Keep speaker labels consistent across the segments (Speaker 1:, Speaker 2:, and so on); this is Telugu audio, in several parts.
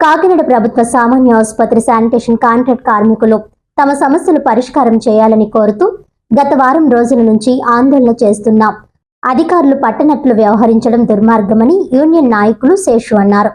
Speaker 1: కాకినాడ ప్రభుత్వ సామాన్య ఆసుపత్రి శానిటేషన్ కాంట్రాక్ట్ కార్మికులు తమ సమస్యలు పరిష్కారం చేయాలని కోరుతూ గత వారం రోజుల నుంచి ఆందోళన చేస్తున్నాం అధికారులు పట్టనట్లు వ్యవహరించడం దుర్మార్గమని యూనియన్ నాయకులు శేషు అన్నారు.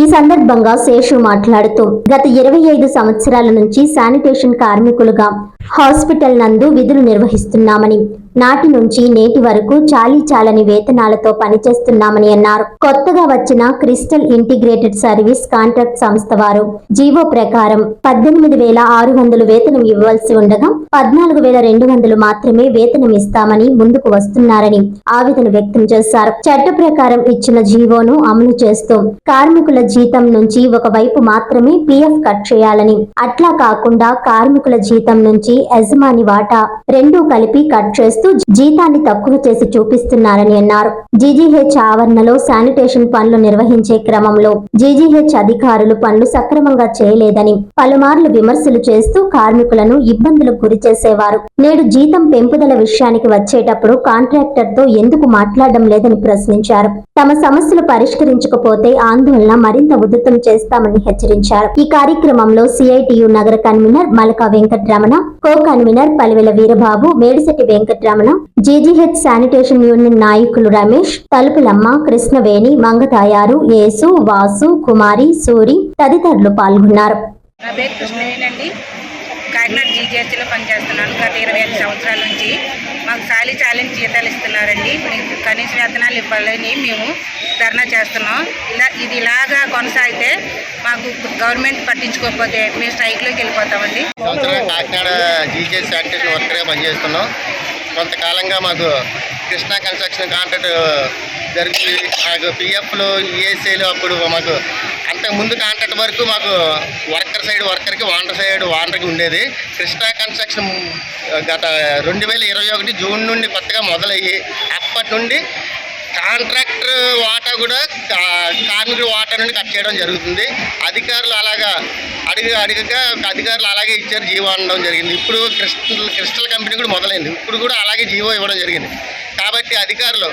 Speaker 1: ఈ సందర్భంగా శేషు మాట్లాడుతూ గత ఇరవై ఐదు సంవత్సరాల నుంచి శానిటేషన్ కార్మికులుగా హాస్పిటల్ నందు విధులు నిర్వహిస్తున్నామని నాటి నుంచి నేటి వరకు చాలీ చాలని వేతనాలతో పనిచేస్తున్నామని అన్నారు. కొత్తగా వచ్చిన క్రిస్టల్ ఇంటిగ్రేటెడ్ సర్వీస్ కాంట్రాక్ట్ సంస్థ వారు జీవో ప్రకారం పద్దెనిమిది వేల ఆరు వందలు వేతనం ఇవ్వాల్సి ఉండగా పద్నాలుగు వేల రెండు వందలు మాత్రమే వేతనం ఇస్తామని ముందుకు వస్తున్నారని ఆవేదన వ్యక్తం చేశారు. చట్ట ప్రకారం ఇచ్చిన జీవోను అమలు చేస్తూ కార్మికుల జీతం నుంచి ఒక వైపు మాత్రమే పీఎఫ్ కట్ చేయాలని అట్లా కాకుండా కార్మికుల జీతం నుంచి యజమాని వాటా రెండూ కలిపి కట్ చేస్తూ జీతాన్ని తక్కువ చేసి చూపిస్తున్నారని అన్నారు. జీజీహెచ్ ఆవరణలో శానిటేషన్ పనులు నిర్వహించే క్రమంలో జీజీహెచ్ అధికారులు పనులు సక్రమంగా చేయలేదని పలుమార్లు విమర్శలు చేస్తూ కార్మికులను ఇబ్బందులకు గురి చేసేవారు. నేడు జీతం పెంపుదల విషయానికి వచ్చేటప్పుడు కాంట్రాక్టర్తో ఎందుకు మాట్లాడడం లేదని ప్రశ్నించారు. తమ సమస్యలు పరిష్కరించకపోతే ఆందోళన మరింత ఉధృతం చేస్తామని హెచ్చరించారు. ఈ కార్యక్రమంలో సిఐటియు నగర convener Malaka Venkatramana co convener Paliveli Veerababu Medisetti Venkataramana GGH sanitation union నాయకులు రమేష్ తలుపులమ్మ కృష్ణవేణి మంగతాయారు యేసు వాసు కుమారి సూరి తదితరులు పాల్గొన్నారు.
Speaker 2: కాకినాడ జీజీహెచ్లో పనిచేస్తున్నాను. గత ఇరవై ఐదు సంవత్సరాల నుంచి మాకు చాలీ చాలని జీతాలు ఇస్తున్నారండి. మీకు కనీస వేతనాలు ఇవ్వాలని మేము ధర్నా చేస్తున్నాం. ఇలా ఇది ఇలాగా కొనసాగితే మాకు గవర్నమెంట్ పట్టించుకోకపోతే మేము స్ట్రైక్లోకి వెళ్ళిపోతామండి.
Speaker 3: కాకినాడ జీజే శానిటేషన్ వర్కర్గా పనిచేస్తున్నాం. కొంతకాలంగా మాకు కృష్ణా కన్స్ట్రక్షన్ కాంట్రాక్ట్ జరుగుతుంది మాకు పిఎఫ్లు ఈఎస్ఐలు అప్పుడు మాకు అంతకు ముందు కాంట్రాక్ట్ వరకు మాకు వర్కర్ సైడ్ వర్కర్కి వాండర్ సైడ్ వాండర్కి ఉండేది. కృష్ణా కన్స్ట్రక్షన్ గత రెండు వేల ఇరవై ఒకటి జూన్ నుండి కొత్తగా మొదలయ్యి అప్పటి నుండి కాంట్రాక్టర్ వాటా కూడా కా- కార్మికుల వాటా నుండి కట్ చేయడం జరుగుతుంది. అధికారులు అలాగా అడిగ అడిగక అధికారులు అలాగే ఇచ్చారు జీవో అనడం జరిగింది. ఇప్పుడు క్రిస్టల్ క్రిస్టల్ కంపెనీ కూడా మొదలైంది. ఇప్పుడు కూడా అలాగే జీవో ఇవ్వడం జరిగింది. కాబట్టి అధికారులు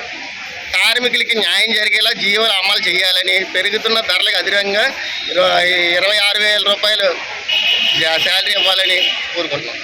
Speaker 3: కార్మికులకి న్యాయం జరిగేలా జీవోలు అమలు చేయాలని పెరుగుతున్న ధరలకు అధికంగా ఇరవై ఇరవై ఆరు వేల రూపాయలు శాలరీ ఇవ్వాలని కోరుకుంటున్నాం.